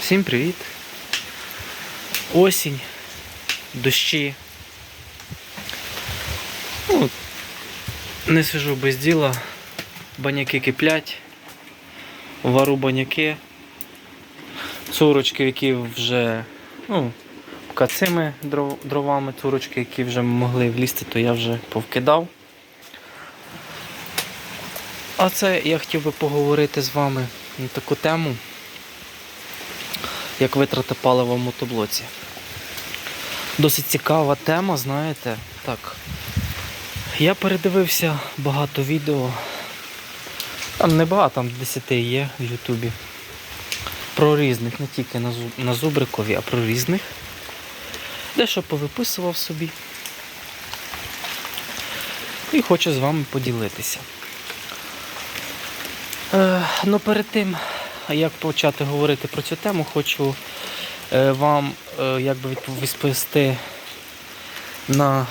Всім привіт. Осінь, дощі. Ну, не сижу без діла. Баняки киплять. Вару баняки. Цурочки, які вже, ну, поки цими дров- дровами, цурочки, які вже могли влізти, то я вже повкидав. А це я хотів би поговорити з вами на таку тему, як витрата палива в мотоблоці. Досить цікава тема, знаєте. Так. Я передивився багато відео. Там не багато, там 10 є в Ютубі. Про різних, не тільки на Зубрикові, а про різних. Дещо повиписував собі. І хочу з вами поділитися. Е, ну перед тим, як почати говорити про цю тему, хочу е, вам е, якби відповісти на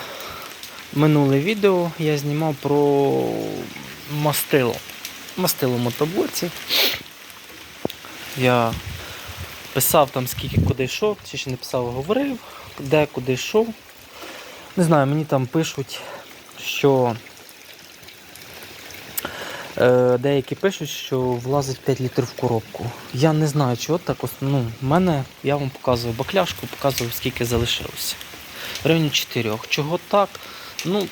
минуле відео. Я знімав про мастило. Мастило мотоблоці. Я писав там скільки куди йшов, чи ще не писав, говорив, де куди йшов. Не знаю, мені там пишуть, що Деякі пишуть, що влазить 5 літрів в коробку. Я не знаю, чого так. Ну, в мене я вам показував бакляшку, показував, скільки залишилося. В районі 4. Чого так? Ну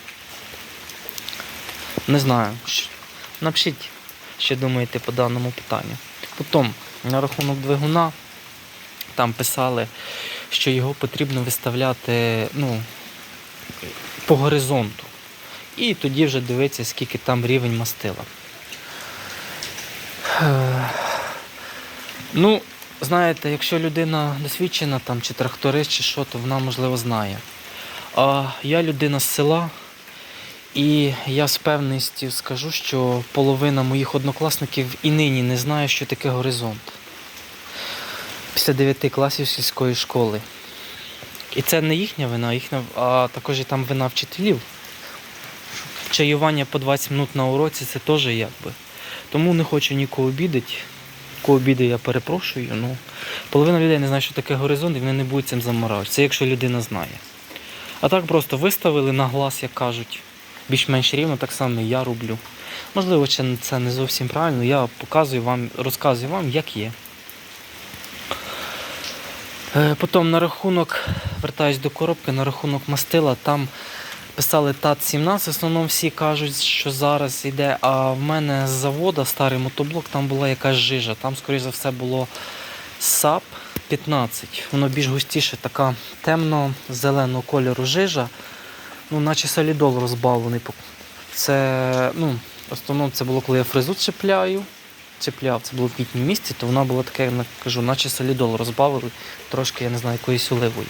не знаю. Напишіть, що думаєте по даному питанню. Потім, на рахунок двигуна, там писали, що його потрібно виставляти ну, по горизонту. І тоді вже дивитися, скільки там рівень мастила. Е, Ну, знаєте, якщо людина досвідчена там, чи тракторист, чи що, то вона можливо знає. А я людина з села, і я з певністю скажу, що половина моїх однокласників і нині не знає, що таке горизонт. Після 9 класів сільської школи. І це не їхня вина, їхня, а також і там вина вчителів. Чаювання по 20 минут на уроці це теж якби. Тому не хочу нікого обідати. Кого обіди я перепрошую. Ну, половина людей не знає, що таке горизонт, і вони не будуть цим заморачуватися. Якщо людина знає. А так просто виставили на глаз, як кажуть, більш-менш рівно, так само і я роблю. Можливо, це не зовсім правильно. Я показую вам, розказую вам, як є. Е, Потім на рахунок, вертаюсь до коробки, на рахунок мастила, там писали ТАТ-17, в основному всі кажуть, що зараз йде, а в мене з завода старий мотоблок, там була якась жижа. Там, скоріш за все, було САП 15. Воно більш густіше, така темно-зеленого кольору жижа. Ну, наче солідол розбавлений. Це, ну, в основному це було, коли я фрезу чіпляю. Чіпляв, це було в квітні місці, то вона була таке, я кажу, наче солідол розбавили, трошки, я не знаю, якоюсь оливою.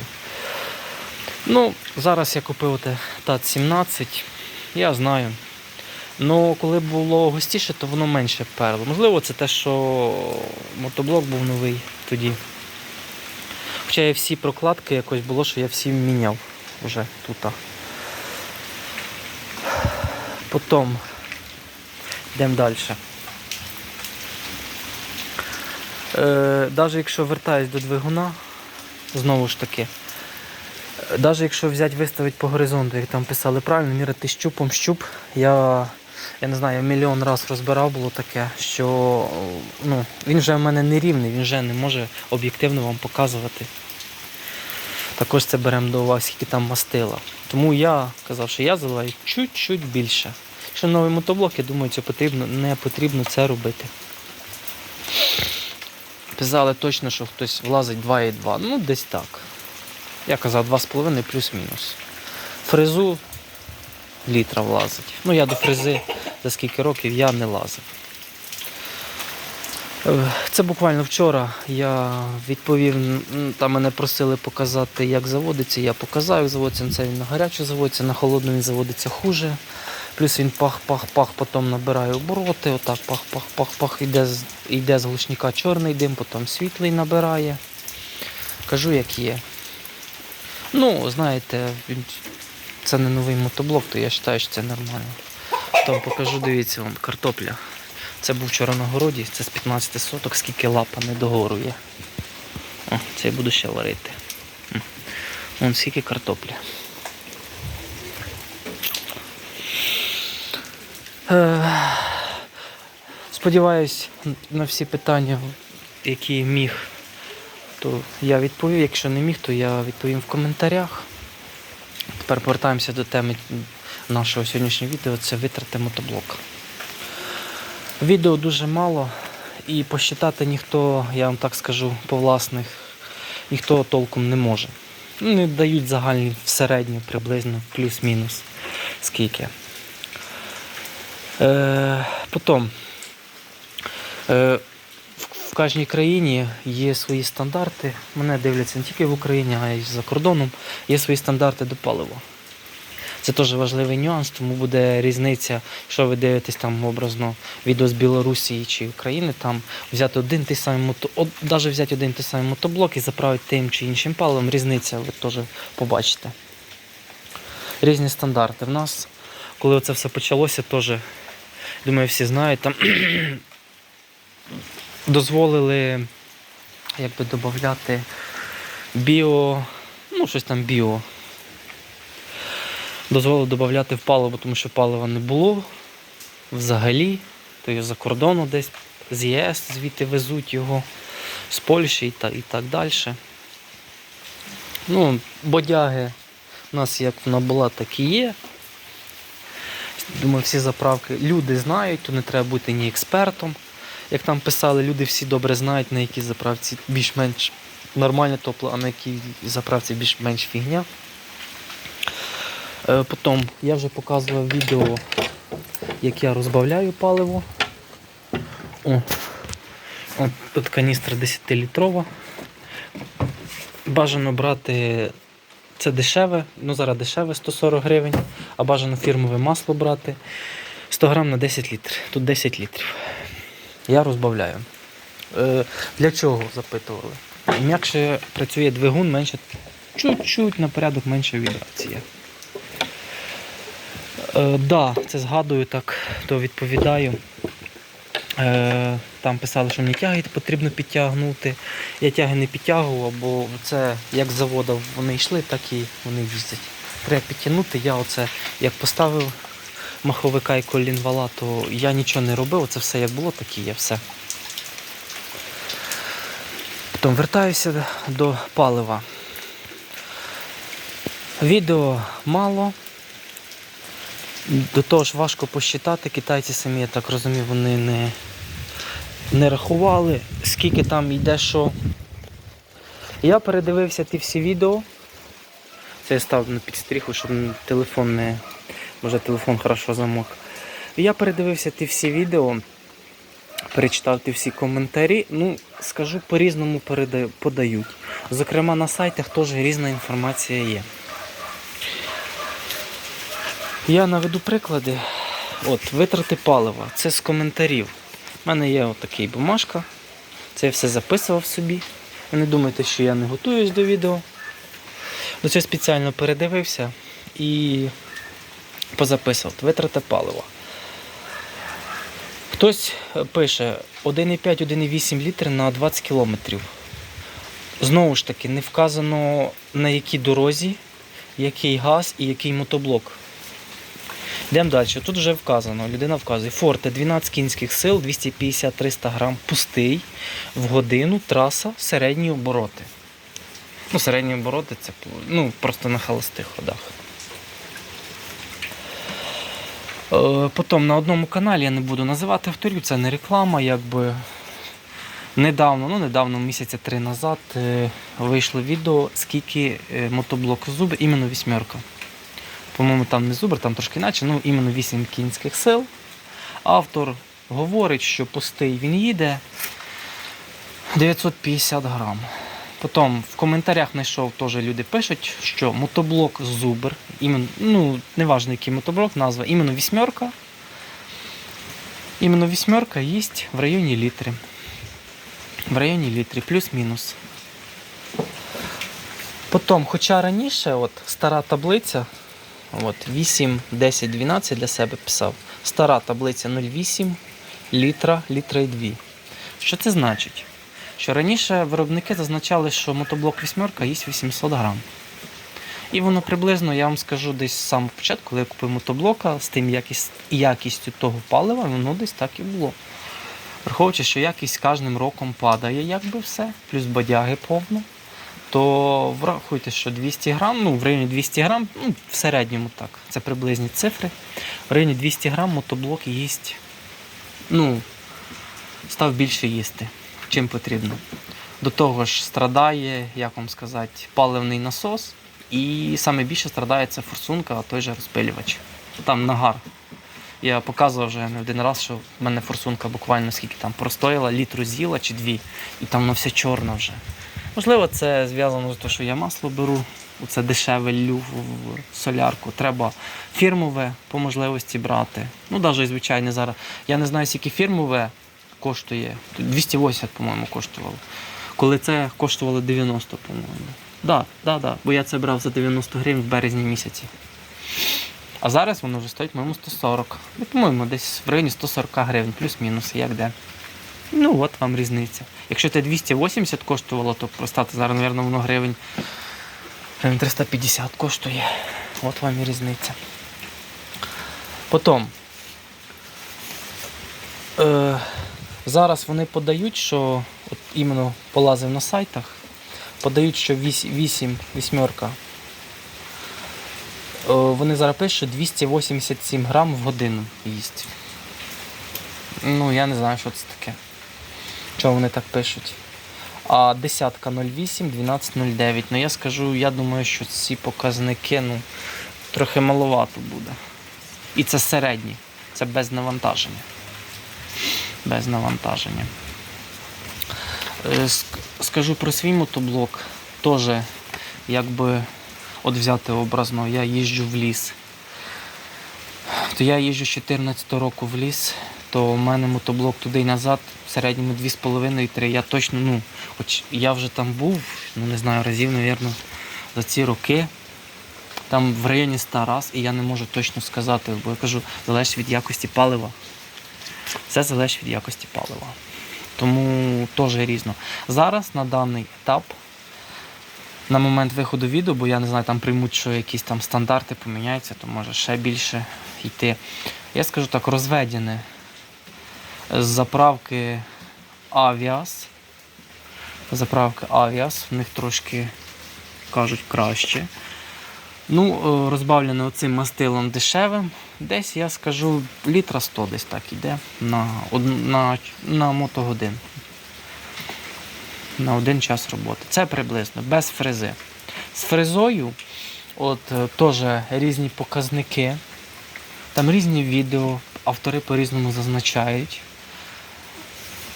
Ну, зараз я купив ТАТ 17, я знаю. Ну, коли було густіше, то воно менше перло. Можливо, це те, що мотоблок був новий тоді. Хоча я всі прокладки якось було, що я всі міняв вже тут. Потім йдемо далі. Е, Навіть якщо вертаюсь до двигуна, знову ж таки, навіть якщо взяти виставити по горизонту, як там писали правильно, міряти щупом щуп, я, я не знаю, мільйон раз розбирав було таке, що ну, він вже в мене не рівний, він вже не може об'єктивно вам показувати. Також це беремо до уваги, скільки там мастила. Тому я казав, що я заливаю чуть-чуть більше. Якщо новий мотоблок, я думаю, це потрібно, не потрібно це робити. Писали точно, що хтось влазить 2,2. Ну, десь так. Я казав 2,5 плюс-мінус. Фрезу літра влазить. Ну, я до фрези за скільки років я не лазив. Е, Це буквально вчора я відповів, там мене просили показати, як заводиться. Я показав, як заводиться. Це він на гарячу заводиться, на холодну він заводиться хуже. Плюс він пах-пах-пах, потім набирає обороти, отак пах-пах-пах-пах, йде, йде з глушника чорний дим, потім світлий набирає. Кажу, як є. Ну, знаєте, це не новий мотоблок, то я вважаю, що це нормально. Потім покажу, дивіться, вон, картопля. Це був вчора на городі, це з 15 соток, скільки лапа не догорує. Це я буду ще варити. Вон скільки картоплі. Е, Сподіваюсь, на всі питання, які міг, то я відповів. Якщо не міг, то я відповім в коментарях. Тепер повертаємося до теми нашого сьогоднішнього відео це витрати мотоблока. Відео дуже мало і посчитати ніхто, я вам так скажу, по власних, ніхто толком не може. Не дають загальні в середню приблизно плюс-мінус скільки. Е, потім, е, в, кожній країні є свої стандарти. Мене дивляться не тільки в Україні, а й за кордоном. Є свої стандарти до палива. Це теж важливий нюанс, тому буде різниця, якщо ви дивитесь там образно відео з Білорусі чи України, там взяти один той самий мото, от, навіть взяти один той самий мотоблок і заправити тим чи іншим паливом, різниця ви теж побачите. Різні стандарти. В нас, коли це все почалося, теж, думаю, всі знають, там дозволили якби додати біо, ну щось там біо дозволив додати в паливо, тому що палива не було взагалі. То його за кордону десь з ЄС звідти везуть його з Польщі і так, і так далі. Ну, бодяги у нас як вона була, так і є. Думаю, всі заправки люди знають, то не треба бути ні експертом. Як там писали, люди всі добре знають, на якій заправці більш-менш нормальне топло, а на якій заправці більш-менш фігня. Е, Потім я вже показував відео, як я розбавляю паливо. О, от тут каністра 10-літрова. Бажано брати це дешеве, ну зараз дешеве 140 гривень, а бажано фірмове масло брати 100 грам на 10 літрів. Тут 10 літрів. Я розбавляю. Е, для чого запитували? М'якше працює двигун, менше, чуть-чуть на порядок менше вібрація. Е, да, це згадую так, то відповідаю. Е, там писали, що мені тяги потрібно підтягнути. Я тяги не підтягував, бо це як з заводу вони йшли, так і вони їздять. Треба підтягнути. Я оце як поставив маховика і колінвала, то я нічого не робив. Це все як було, так і є все. Потім вертаюся до палива. Відео мало. До того ж важко посчитати, китайці самі, я так розумію, вони не, не рахували, скільки там йде що. Я передивився ті всі відео. Це я став на підстріху, щоб телефон не. Може телефон хорошо замок. Я передивився ті всі відео, перечитав ті всі коментарі. Ну, скажу, по-різному подають. Зокрема, на сайтах теж різна інформація є. Я наведу приклади. От, витрати палива. Це з коментарів. У мене є отакий бумажка. Це я все записував собі. Ви не думайте, що я не готуюсь до відео. До цього спеціально передивився і позаписував. Витрати палива. Хтось пише 1,5-1,8 літр на 20 кілометрів. Знову ж таки, не вказано на якій дорозі, який газ і який мотоблок. Йдемо далі. Тут вже вказано, людина вказує. Форте 12 кінських сил, 250-300 грам, пустий в годину, траса, середні обороти. Ну, середні обороти це ну, просто на холостих ходах. Е, Потім на одному каналі я не буду називати авторів, це не реклама, якби недавно, ну недавно, місяця три назад, е, вийшло відео, скільки е, мотоблок зуби, іменно вісьмерка. По-моєму, там не зубр, там трошки інакше, ну іменно 8 кінських сил. Автор говорить, що пустий він їде 950 грам. Потім в коментарях знайшов теж люди пишуть, що мотоблок Зубр, іменно, ну, неважно який мотоблок, назва, іменно вісьмерка. Іменно вісьмерка їсть в районі літри. В районі літри, плюс-мінус. Потім, хоча раніше, от стара таблиця, от 8, 10, 12 для себе писав. Стара таблиця 0,8 літра, літра і 2. Що це значить? Що раніше виробники зазначали, що мотоблок вісьмерка їсть 800 грам. І воно приблизно, я вам скажу, десь з самого початку, коли я купив мотоблока з тим якість, якістю того палива, воно десь так і було. Враховуючи, що якість кожним роком падає, якби все, плюс бодяги повно, то врахуйте, що 200 грам, ну в районі 200 грам, ну в середньому так, це приблизні цифри. В районі 200 грам мотоблок їсть, ну, став більше їсти, чим потрібно. До того ж страдає, як вам сказати, паливний насос, і саме більше страдає це форсунка, а той же розпилювач. Там нагар. Я показував вже не один раз, що в мене форсунка буквально скільки там простояла, літру з'їла чи дві, і там воно все чорне вже. Можливо, це зв'язано з тим, що я масло беру, оце дешеве лю солярку. Треба фірмове по можливості брати. Ну, навіть звичайне зараз. Я не знаю, скільки фірмове коштує. 280, по-моєму, коштувало. Коли це коштувало 90, по-моєму. Да, да, да, бо я це брав за 90 гривень в березні місяці. А зараз воно вже стоїть, по-моєму, 140. Ну, по-моєму, десь в районі 140 гривень, плюс-мінус, як де. Ну, от вам різниця. Якщо це 280 коштувало, то простати зараз, мабуть, воно гривень, гривень 350 коштує. От вам і різниця. Потім. Е, зараз вони подають, що от іменно полазив на сайтах, подають, що 8, 8 вісьмерка. Е, вони зараз пишуть, що 287 грам в годину їсть. Ну, я не знаю, що це таке. Чого вони так пишуть. А десятка 08, 1209. Ну я скажу, я думаю, що ці показники ну, трохи маловато буде. І це середні. Це без навантаження. Без навантаження. Е, Скажу про свій мотоблок. Теж, якби от взяти образно, я їжджу в ліс. То я їжджу з 14 року в ліс, то у мене мотоблок туди і назад, в середньому 2,5-3. Я точно, ну, хоч я вже там був, ну не знаю, разів, мабуть, за ці роки. Там в районі 100 раз, і я не можу точно сказати, бо я кажу, залежить від якості палива. Все залежить від якості палива. Тому теж різно. Зараз на даний етап, на момент виходу відео, бо я не знаю, там приймуть, що якісь там стандарти поміняються, то може ще більше йти. Я скажу так, розведене з заправки Avias. Заправки Avias, в них трошки кажуть краще. Ну, е, розбавлене оцим мастилом дешевим. Десь я скажу літра 100 десь так іде на, на, на мотогодин. На один час роботи. Це приблизно, без фрези. З фрезою, от е, теж різні показники. Там різні відео, автори по-різному зазначають.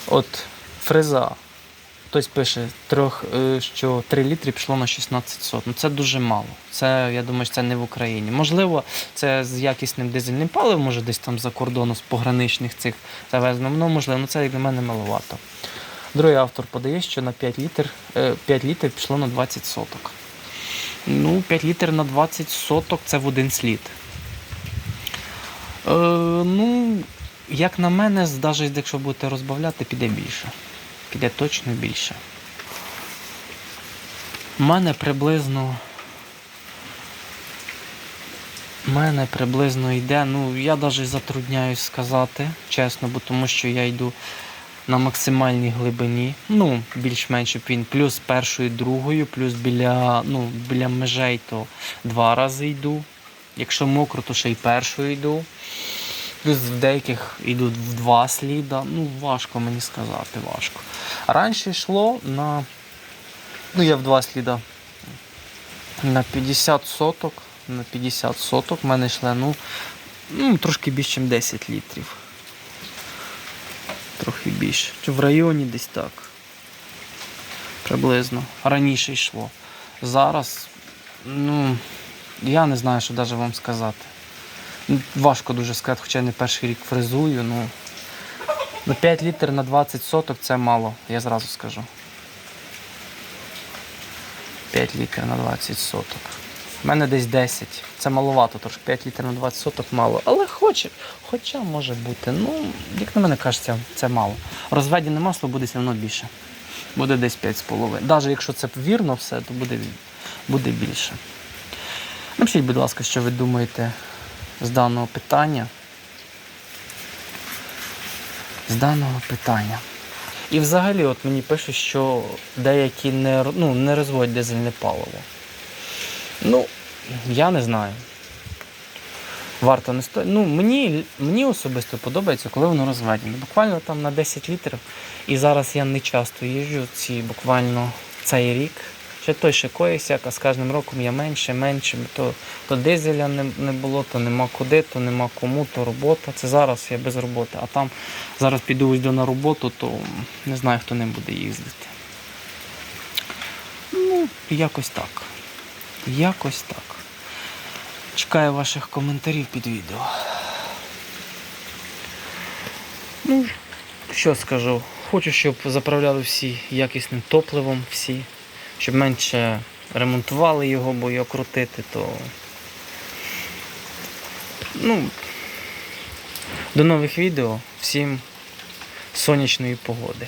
От фреза. Хтось пише, трьох, е, що 3 літри пішло на 16 сот. Ну це дуже мало. Це, я думаю, це не в Україні. Можливо, це з якісним дизельним паливом, може десь там за кордону з пограничних цих завезено. Ну, можливо, ну це як для мене маловато. Другий автор подає, що на 5 літр, е, 5 літрів пішло на 20 соток. Ну, 5 літрів на 20 соток це в один слід. Е, ну, як на мене, навіть якщо будете розбавляти, піде більше. Піде точно більше. У мене приблизно. У мене приблизно йде. Ну, я навіть затрудняюсь сказати, чесно, бо тому що я йду на максимальній глибині. Ну, більш-менш він плюс першою, другою, плюс біля, ну, біля межей, то два рази йду. Якщо мокро, то ще й першою йду. Плюс в деяких йдуть в два сліда. Ну, важко мені сказати, важко. Раніше йшло на. Ну, я в два сліда. На 50 соток. На 50 соток в мене йшли, ну, ну трошки більше, ніж 10 літрів. Трохи більше. Чи в районі десь так. Приблизно. Раніше йшло. Зараз, ну, я не знаю, що навіть вам сказати. Ну, Важко дуже сказати, хоча я не перший рік фрезую. Ну, ну 5 літрів на 20 соток це мало, я зразу скажу. 5 літрів на 20 соток. У мене десь 10. Це маловато, трошки 5 літрів на 20 соток мало. Але хоче, хоча може бути. Ну, як на мене кажеться, це мало. Розведене масло буде все одно більше. Буде десь 5,5. Навіть якщо це вірно все, то буде, буде більше. Напишіть, будь ласка, що ви думаєте з даного питання. З даного питання. І взагалі, от мені пишуть, що деякі не, ну, не розводять дизельне паливо. Ну, я не знаю. Варто не стоїть. Ну, мені, мені особисто подобається, коли воно розведено. Буквально там на 10 літрів. І зараз я не часто їжджу, ці буквально цей рік. Ще той ще коївся, а з кожним роком я менше, менше. То, то дизеля не, не було, то нема куди, то нема кому, то робота. Це зараз я без роботи. А там зараз піду йду на роботу, то не знаю, хто ним буде їздити. Ну, якось так. Якось так. Чекаю ваших коментарів під відео. Ну, що скажу? Хочу, щоб заправляли всі якісним топливом, всі, щоб менше ремонтували його, бо його крутити, то. Ну. До нових відео. Всім сонячної погоди.